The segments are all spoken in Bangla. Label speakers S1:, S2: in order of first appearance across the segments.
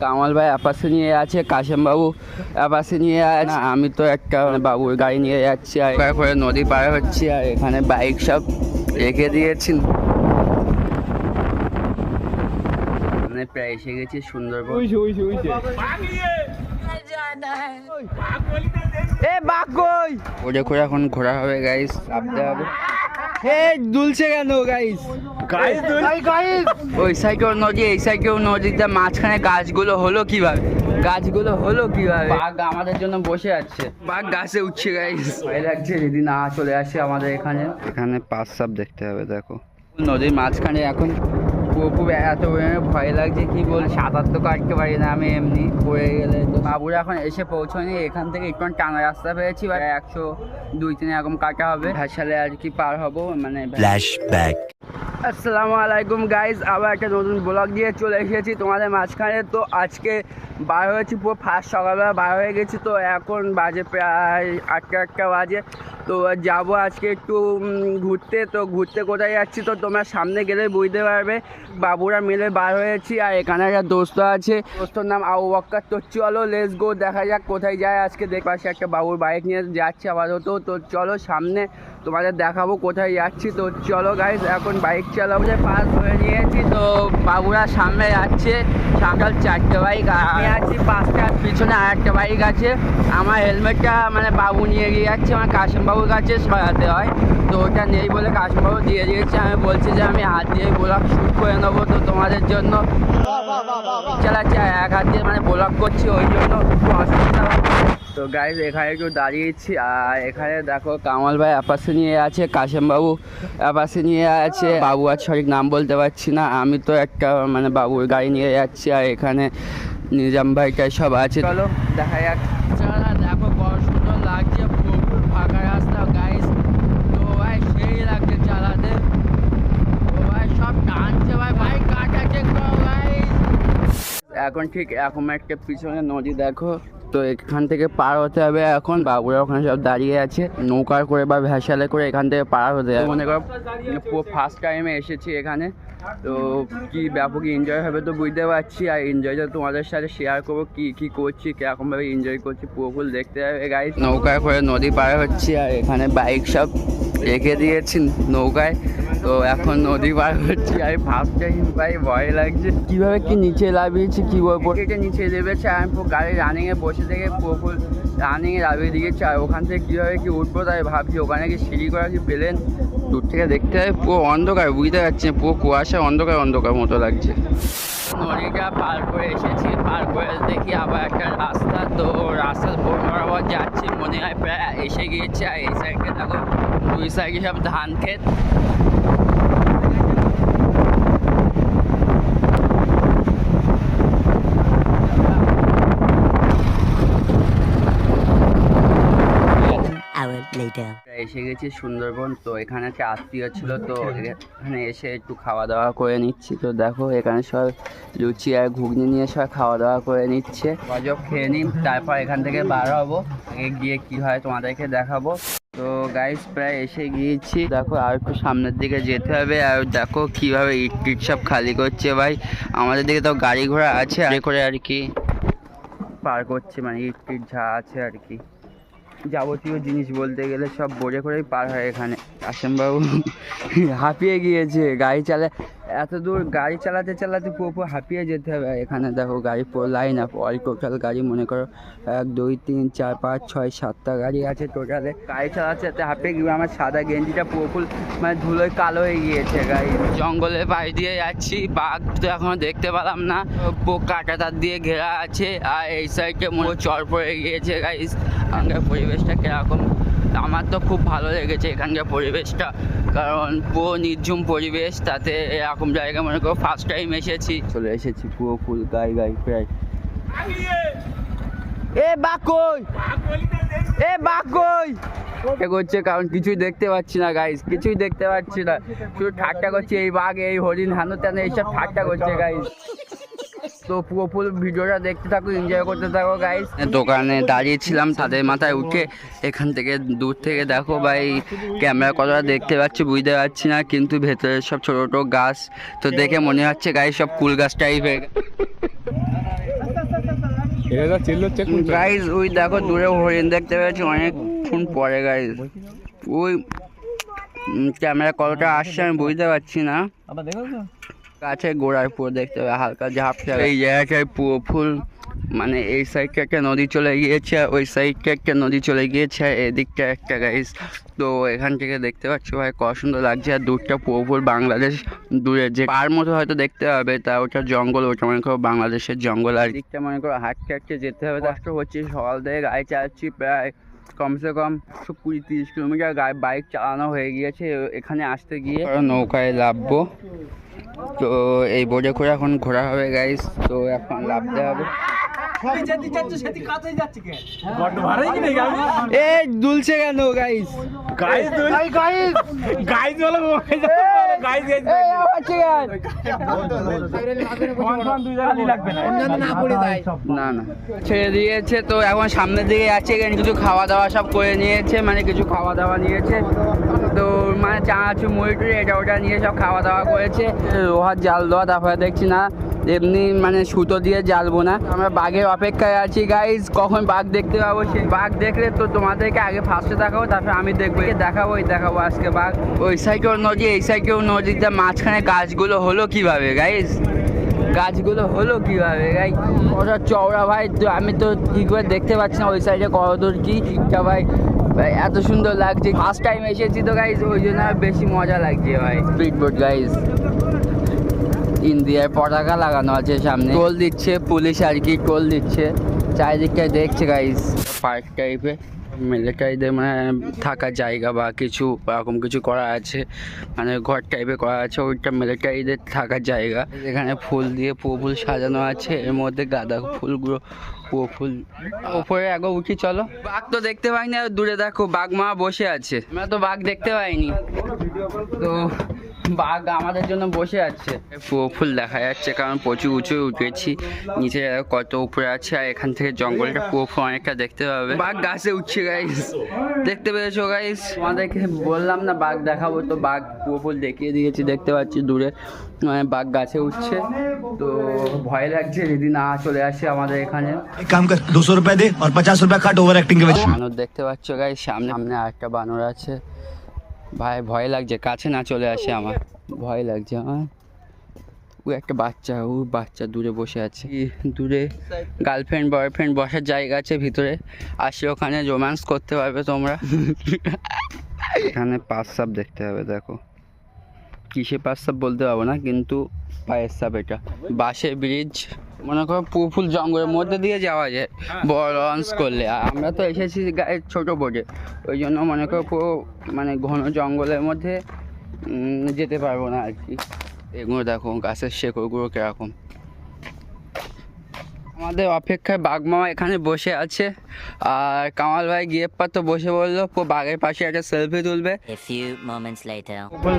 S1: কামাল ভাই আপাসে নিয়ে আছে কাশেম বাবু আপাসে নিয়ে আছে আমি তো একটা বাবুর গাড়ি নিয়ে যাচ্ছি আর করে নদী পার হচ্ছি আর এখানে বাইক সব রেখে দিয়েছি। মানে প্রায় এসে গেছি সুন্দরবন। এ বাঘ কই? ওরে করে এখন ঘোরা হবে গাইস ভাবতে হবে। হে দুলছে কেন গাইস ওই সাইকেও নদী এই সাইকেও নদীতে মাঝখানে গাছগুলো হলো কীভাবে? গাছগুলো হলো কীভাবে? বাঘ আমাদের জন্য বসে আছে। বাঘ গাছে উঠছে গাইস ভয় লাগছে যদি না চলে আসে আমাদের এখানে। এখানে পাঁচ সাপ দেখতে হবে দেখো। নদীর মাঝখানে এখন খুব এত ভয় লাগছে, কি বল, সাঁতার তো কাটতে পারি না আমি এমনি, পড়ে গেলে তো বাবুরা এখন এসে পৌঁছয়নি, এখান থেকে একটু টানা রাস্তা পেয়েছি বা একশো দুই তিন এরকম কাটা হবে ভ্যাসালে আর কি পার হব মানে
S2: Flashback.
S1: আসসালামু আলাইকুম গাইজ আবার একটা নতুন ব্লগ দিয়ে চলে এসেছি তোমাদের মাঝখানে। তো আজকে বার হয়েছি পুরো ফার্স্ট সকালবেলা বার হয়ে গেছি, তো এখন বাজে প্রায় আটটা আটটা বাজে। তো যাব আজকে একটু ঘুরতে। তো ঘুরতে কোথায় যাচ্ছি তো তোমরা সামনে গেলে বুঝতে পারবে। বাবুরা মিলে বার হয়েছি আর এখানে একটা দোস্ত আছে। দোস্তর নাম আবু বক্কর। তো চলো লেস গো দেখা যাক কোথায় যায় আজকে। দেখ, পাশে একটা বাবুর বাইক নিয়ে যাচ্ছে আপাতত। তো চলো, সামনে তোমাদের দেখাবো কোথায় যাচ্ছি। তো চলো গাইজ এখন বাইক চালাবো যে পাস হয়ে নিয়েছি তো বাবুরা সামনে যাচ্ছে। সকাল চারটে বাইক আমি আছি পাঁচটা পিছনে আর একটা বাইক আছে। আমার হেলমেটটা মানে বাবু নিয়ে গিয়ে যাচ্ছে আমার কাশিম বাবুর কাছে সরাতে হয়। তো ওটা নেই বলে কাশিম বাবু দিয়ে দিয়েছে। আমি বলছি যে আমি হাত দিয়ে ব্লগ শ্যুট করে নেব তো তোমাদের জন্য। চালাচ্ছি এক হাত দিয়ে মানে ব্লগ করছি ওই জন্য। তো গাইজ এখানে একটু দাঁড়িয়েছি আর এখানে দেখো কামাল ভাই আপাসে নিয়ে আছে কাশেম বাবু আপাসে নিয়ে আছে বাবু আর সঠিক নাম বলতে পারছি না আমি তো একটা মানে বাবুর গাড়ি নিয়ে যাচ্ছি আর এখানে নিজাম ভাইটা সব আছে। চলো দেখা যাক। চালা দেখো বড় সুন্দর লাগছে প্রচুর ফাঁকা রাস্তা গাইজ তো ভাই সেই লাগছে চালাতে তো ভাই সব টানছে ভাই কাটাচ্ছে গাইজ এখন ঠিক এখন একটা পিছনে নদী দেখো। তো এখান থেকে পার হতে হবে এখন, বাবুরা ওখানে সব দাঁড়িয়ে আছে। নৌকার করে বা ভেসালে করে এখান থেকে পার হতে হবে। মনে করো ফার্স্ট টাইমে এসেছি এখানে। তো কি ব্যাপক এনজয় হবে তো বুঝতে পারছি। আর এনজয়টা তোমাদের সাথে শেয়ার করব, কি কি করছি, কিরকমভাবে এনজয় করছি, পুরো ফুল দেখতে হবে গাড়ি নৌকায় করে নদী পার হচ্ছি আর এখানে বাইক সব রেখে দিয়েছি নৌকায়। তো এখন নদী পার হচ্ছি। আমি ফার্স্ট টাইম ভাই ভয় লাগছে। কীভাবে কি নিচে লাভিয়েছি, কি বলব? নিচে নেমেছে, আমি গাড়ি রানিংয়ে বসে থেকে পুরো রানিংয়ে লাভিয়ে দিয়েছি। আর ওখান থেকে কীভাবে কি উঠবো তাই ভাবছি। ওখানে কি সিঁড়ি করা কি পেলেন? দূর থেকে দেখতে হয় পুরো অন্ধকার, বুঝতে পারছি পুরো কুয়াশা, অন্ধকার অন্ধকার মতো লাগছে। নদীটা পার করে এসেছি। পার করে দেখি আবার একটা রাস্তা। তো বোর্ড বরাবর যাচ্ছি। মনে হয় প্রায় এসে গিয়েছে। আর এই সাইডে দেখো দুই সাইডে সব ধান ক্ষেত. এসে গেছি সুন্দরবন তো এখানে একটা আত্মীয় ছিল তো এখানে এসে একটু খাওয়া দাওয়া করে নিচ্ছি। তো দেখো এখানে সব লুচি আর ঘুগনি নিয়ে সব খাওয়া দাওয়া করে নিচ্ছে। গজব খেয়ে নিই তারপর এখান থেকে বার হব আগে গিয়ে কি হয় তোমাদেরকে দেখাবো। তো গাইস প্রায় এসে গিয়েছি। দেখো, আর একটু সামনের দিকে যেতে হবে। আর দেখো কীভাবে ইট টিট সব খালি করছে ভাই। আমাদের দিকে তো গাড়ি ঘোড়া আছে, আর করে আর কি পার করছে মানে ইট টিট যা আছে আর কি। যাবতীয় জিনিস বলতে গেলে সব বোঝে করেই পার হয় এখানে। কাশেমবাবু হাঁপিয়ে গিয়েছে, গাড়ি চালা এত দূর গাড়ি চালাতে চালাতে পুরো পুরো হাঁপিয়ে যেতে হবে। এখানে দেখো গাড়ি পুরো লাইন আপ অল টোটাল গাড়ি মনে করো, এক, দুই, তিন, চার, পাঁচ, ছয়, সাতটা গাড়ি আছে টোটালে গাড়ি চালাতে চালাতে হাঁপিয়ে গিয়ে আমার সাদা গেঞ্জিটা পুরো ফুল মানে ধুলোয় কালো হয়ে গিয়েছে গাড়ি। জঙ্গলের পাশ দিয়ে যাচ্ছি, বাঘ তো এখনও দেখতে পেলাম না। পোকা কাটাতার দিয়ে ঘেরা আছে, আর এই সাইডে মনে চর পড়ে গিয়েছে গাইস এখানকার পরিবেশটা কীরকম? আমার তো খুব ভালো লেগেছে এখানকার পরিবেশটা। কারণ পুরো নির্ঝুম পরিবেশ তাতে এরকম জায়গা মনে করো ফার্স্ট টাইম এসেছি। চলে এসেছি পুরো ফুল গাই গাই প্রায়। এ বাকই! এ বাকই! এ করছে কারণ কিছুই দেখতে পাচ্ছি না গাইস কিছুই দেখতে পাচ্ছি না। শুধু ঠাট্টা করছে এই বাঘ এই হরিণ হানো তেন এইসব ঠাট্টা করছে গাইস তো পুরো ফুল ভিডিওটা দেখতে থাকো এনজয় করতে থাকো গাইস দোকানে দাঁড়িয়েছিলাম তাদের মাথায় উঠে এখান থেকে দূর থেকে দেখো ভাই ক্যামেরা কতটা দেখতে পাচ্ছি বুঝতে পারছি না কিন্তু ভেতরে সব ছোট ছোট গাছ তো দেখে মনে হচ্ছে গাইস সব কুল গাছ টাইপের গাইজ ওই দেখো দূরে হরিণ দেখতে পেয়েছি অনেকক্ষণ পরে গাইজ ওই ক্যামেরা কতটা আসছে আমি বুঝতে পারছি না।
S2: আবার দেখো তো।
S1: গাছে গোড়ায় পুরো দেখতে হবে হালকা ঝাপসা এই জায়গাটায় পুরো ফুল মানে এই সাইডটা একটা নদী চলে গিয়েছে ওই সাইডটা একটা নদী চলে গিয়েছে এদিকটা একটা গাইস তো এখান থেকে দেখতে পাচ্ছি ভাই কত সুন্দর লাগছে আর দূরটা পুরো ফুল বাংলাদেশ দূরে যে পার মতো হয়তো দেখতে হবে তা ওটা জঙ্গল ওটা মনে করো বাংলাদেশের জঙ্গল আর দিকটা মনে করো হাঁটতে হাঁটতে যেতে হবে কষ্ট হচ্ছে সকাল থেকে গাড়ি চালাচ্ছি প্রায় কমসে কম একশো কুড়ি তিরিশ কিলোমিটার বাইক চালানো হয়ে গিয়েছে এখানে আসতে গিয়ে। নৌকায় লাভবো তো এই বোর্ডে করে এখন ঘোরা হবে গাইস তো এখন লাভতে হবে।
S2: বড্ড ভালোই কি নাকি আমি
S1: এ দুলছে কেন গাইস
S2: গাইস গাইস গাইস বলো গাইস গাইস লাগবে না।
S1: না না ছেড়ে দিয়েছে তো এখন সামনের দিকে আছে এখানে কিছু খাওয়া দাওয়া সব করে নিয়েছে মানে কিছু খাওয়া দাওয়া নিয়েছে। তো চানাচুর মুড়ি টুড়ি এটা ওটা নিয়ে সব খাওয়া দাওয়া করেছে। লোহার জাল দেওয়া, তারপরে দেখছি না, এমনি মানে সুতো দিয়ে জ্বালবো না। আমরা বাঘের অপেক্ষায় আছি গাইজ কখন বাঘ দেখতে পাবো সেই বাঘ দেখলে তো তোমাদেরকে আগে ফার্স্টে দেখাবো, তারপরে আমি দেখব। দেখাবো, এই দেখাবো আজকে বাঘ। ওই সাইডেও নদী, এই সাইডেও নদীতে মাঝখানে গাছগুলো হলো কীভাবে গাইজ গাছগুলো হলো কীভাবে গাই ওটা চওড়া ভাই, তো আমি তো ঠিক করে দেখতে পাচ্ছি না, ওই সাইডে কত দূর কি? ভাই ভাই, এত সুন্দর লাগছে। ফার্স্ট টাইম এসেছি তো গাইজ ওই জন্য বেশি মজা লাগছে ভাই। স্পিড বোট গাইজ ইন্ডিয়ার পতাকা লাগানো আছে সামনে। টোল দিচ্ছে পুলিশ আর কি টোল দিচ্ছে। চারিদিকটায় দেখছে গাইজ পার্ক টাইপের মিলিটারিদের মানে থাকার জায়গা বা কিছু, এরকম কিছু করা আছে। মানে ঘর টাইপের করা আছে, ওইটা মিলিটারিদের থাকার জায়গা। এখানে ফুল দিয়ে পুরো ফুল সাজানো আছে। এর মধ্যে গাঁদা ফুলগুলো ওপরে উঠি তো দেখতে পাইনি, আর দূরে দেখো, বাঘ মা বসে আছে। আমরা তো বাঘ দেখতে পাইনি। তো বাঘ আমাদের জন্য বসে আছে। পুরো ফুল দেখা যাচ্ছে কারণ প্রচুর উঁচু উঠেছি নিচে কত উপরে আছে আর এখান থেকে জঙ্গলটা পুরো ফুল অনেকটা দেখতে পাবে। বাঘ গাছে উঠছে গাইস দেখতে পেরেছ গাইস আমাদেরকে বললাম না বাঘ দেখাবো তো বাঘ পুরো ফুল দেখিয়ে দিয়েছি দেখতে পাচ্ছি দূরে মানে বাঘ গাছে উঠছে। তো ভয় লাগছে যদি না চলে আসে আমাদের এখানে।
S3: কাম কর দুশো রুপিয়া দে আর পঞ্চাশ রুপিয়া কাট ওভার অ্যাক্টিং
S1: বানর দেখতে পাচ্ছ গাইস সামনে সামনে আরেকটা বানর আছে। ভাই ভয় লাগছে কাছে না চলে আসে আমার। ভয় লাগছে আমার ও একটা বাচ্চা ও বাচ্চা দূরে বসে আছে। দূরে গার্লফ্রেন্ড বয়ফ্রেন্ড বসার জায়গা আছে ভিতরে। আসে ওখানে রোম্যান্স করতে পারবে তোমরা। এখানে পাঁচ সাপ দেখতে হবে দেখো। কিসে পাঁচ সাপ বলতে পারব না কিন্তু পায়ের সাপ এটা। বাঁশের ব্রিজ মনে করো পুরো ফুল জঙ্গলের মধ্যে দিয়ে যাওয়া যায়। বড় লঞ্চ করলে। আর আমরা তো এসেছি গায়ে ছোট বোটে ওই জন্য মনে করো পুরো মানে ঘন জঙ্গলের মধ্যে যেতে পারব না আর কি। এগুলো দেখো গাছের শেকড়গুলো কীরকম। আমাদের অপেক্ষায় বাঘ বাঘমামা এখানে বসে আছে। আর কামাল ভাই গিয়েপ্পা তো বসে বলল বাঘের পাশে একটা সেলফি তুলবে।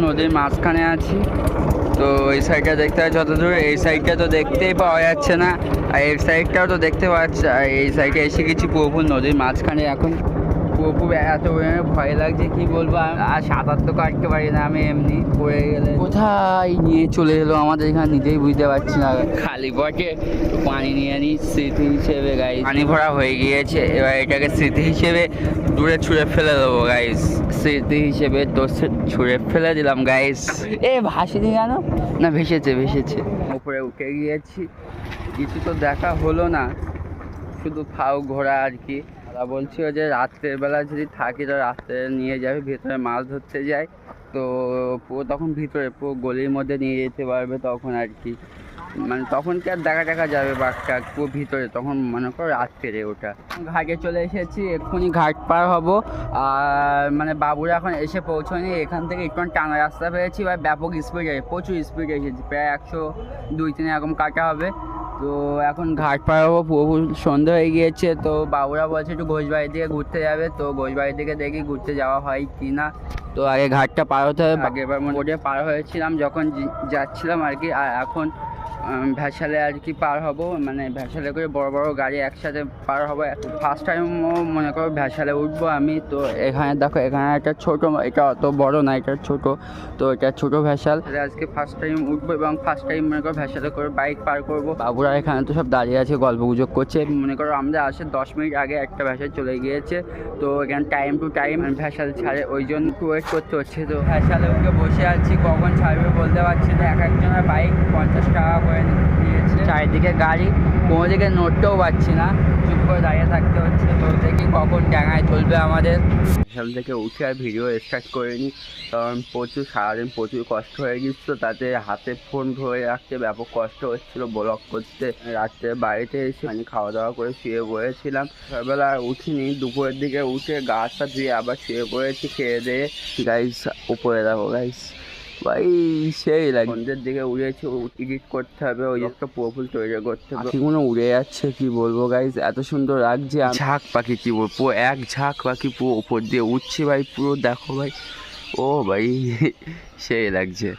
S1: নদীর মাঝখানে আছি। তো এই সাইডটা দেখতে পাচ্ছি যত দূর এই সাইডটা তো দেখতেই পাওয়া যাচ্ছে না। আর এই সাইডটাও তো দেখতে পাওয়া যাচ্ছে আর এই সাইডে এসে গেছি পুরোপুর নদীর মাঝখানে এখন। পুরোপুর এত ভয় লাগছে কি বলব? আর সাঁতার তো কাটতে পারি না আমি এমনি পড়ে গেলে। কোথায় নিয়ে চলে এলো আমাদের এখানে নিজেই বুঝতে পারছি না। খালি বটে পানি নিয়ে নিই স্মৃতি হিসেবে গাইস পানি ভরা হয়ে গিয়েছে এবার এটাকে স্মৃতি হিসেবে দূরে ছুঁড়ে ফেলে দেবো গাইস স্মৃতি হিসেবে তো ছুঁড়ে ফেলে দিলাম গাইস এ ভাসিনি কেন? না ভেসেছে ভেসেছে। উপরে উঠে গিয়েছি। কিছু তো দেখা হলো না। শুধু ফাও ঘোরা আর কি। তারা বলছিল যে রাত্রের বেলা যদি থাকি তো রাত্রে নিয়ে যাবে, ভেতরে মাছ ধরতে যায় তো পুরো তখন ভিতরে পুরো গলির মধ্যে নিয়ে যেতে পারবে তখন আর কি। মানে তখন কি আর দেখা দেখা যাবে বাঘটা পুরো ভিতরে, তখন মনে করো রাত্রে ওটা। ঘাটে চলে এসেছি, এক্ষুনি ঘাট পার হব। আর মানে বাবুরা এখন এসে পৌঁছয়নি, এখান থেকে একটু টানা রাস্তা পেয়েছি বা ব্যাপক স্পিডে প্রচুর স্পিডে এসেছি। প্রায় একশো দুই তিন এরকম কাটা হবে। তো এখন ঘাট পাড়াবো প্রভু সন্ধে সন্ধ্যা হয়ে গিয়েছে তো বাবুরা বলছে একটু ঘোষবাড়ির দিকে ঘুরতে যাবে তো ঘোষবাড়ির দিকে দেখি ঘুরতে যাওয়া হয় কি না। তো আগে ঘাটটা পার হতে হবে আগেবার বোটে পার হয়েছিলাম যখন যাচ্ছিলাম আর কি আর এখন ভ্যাসালে আর কি পার হব মানে ভ্যাসালে করে বড় বড় গাড়ি একসাথে পার হব। ফার্স্ট টাইমও মনে করো ভ্যাসালে উঠবো আমি, তো এখানে দেখো, এখানে একটা ছোট, এটা অত বড় না, এটা ছোট, তো এটা ছোট ভ্যাসাল। আজকে ফার্স্ট টাইম উঠবো এবং ফার্স্ট টাইম মনে করো ভ্যাসালে করে বাইক পার করব। বাবুরা এখানে তো সব দাঁড়িয়ে আছে, গল্প গুজব করছে। মনে করো আমরা আসে দশ মিনিট আগে একটা ভ্যাসাল চলে গিয়েছে, তো এখানে টাইম টু টাইম ভ্যাসাল ছাড়ে, ওই জন্য একটু ওয়েট করতে হচ্ছে। তো ভ্যাসালে উঠে বসে আছি, কখন ছাড়বে বলতে পারছি না। এক একজনের বাইক পঞ্চাশ টাকা করে চারিদিকে গাড়ি কোনো দিকে নড়তেও পারছি না। চুপ করে দাঁড়িয়ে থাকতে হচ্ছে তো দেখি কখন ডাঙায় চলবে আমাদের। ভ্যাসাল থেকে উঠে আর ভিডিও স্টার্ট করিনি কারণ প্রচুর সারাদিন প্রচুর কষ্ট হয়ে গেছিল তাতে হাতে ফোন ধরে রাখতে ব্যাপক কষ্ট হচ্ছিল ব্লগ করতে। রাত্রে বাড়িতে এসে আমি খাওয়া দাওয়া করে শুয়ে পড়েছিলাম। সকালবেলা উঠিনি দুপুরের দিকে উঠে গাছটা ধুয়ে আবার শুয়ে পড়েছি খেয়ে দিয়ে। গাইস উপরে দেখো গাইস ভাই সেই লাগে সন্ধ্যের দিকে উড়েছে এডিট করতে হবে ওই একটা তৈরি করতে হবে। পাখিগুলো উড়ে যাচ্ছে কি বলব গাইস এত সুন্দর লাগছে ঝাঁক পাখি কি বলব? এক ঝাঁক পাখি পুরো উপর দিয়ে উঠছে ভাই পুরো দেখো ভাই। ও ভাই সেই লাগছে।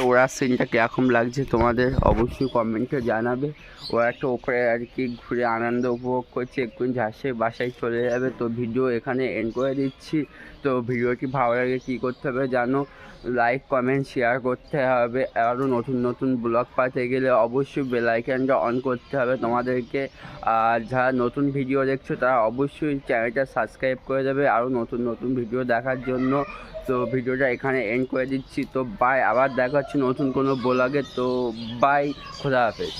S1: ওড়ার সিনটা কীরকম লাগছে তোমাদের অবশ্যই কমেন্টে জানাবে। ও একটা ওপরে আর কি ঘুরে আনন্দ উপভোগ করছে একটু ঝাঁসে বাসায় চলে যাবে। তো ভিডিও এখানে এন্ড করে দিচ্ছি। তো ভিডিওটি ভালো লাগে, কী করতে হবে জানো? লাইক কমেন্ট শেয়ার করতে হবে। আরও নতুন নতুন ব্লগ পাতে গেলে অবশ্যই বেলাইকানটা অন করতে হবে তোমাদেরকে। আর যারা নতুন ভিডিও দেখছ, তারা অবশ্যই চ্যানেলটা সাবস্ক্রাইব করে দেবে আরও নতুন নতুন ভিডিও দেখার জন্য। তো ভিডিওটা এখানে এন্ড করে দিচ্ছি। তো বাই আবার দেখা হচ্ছে নতুন কোনো ব্লগে। তো বাই খোদা হাফেজ।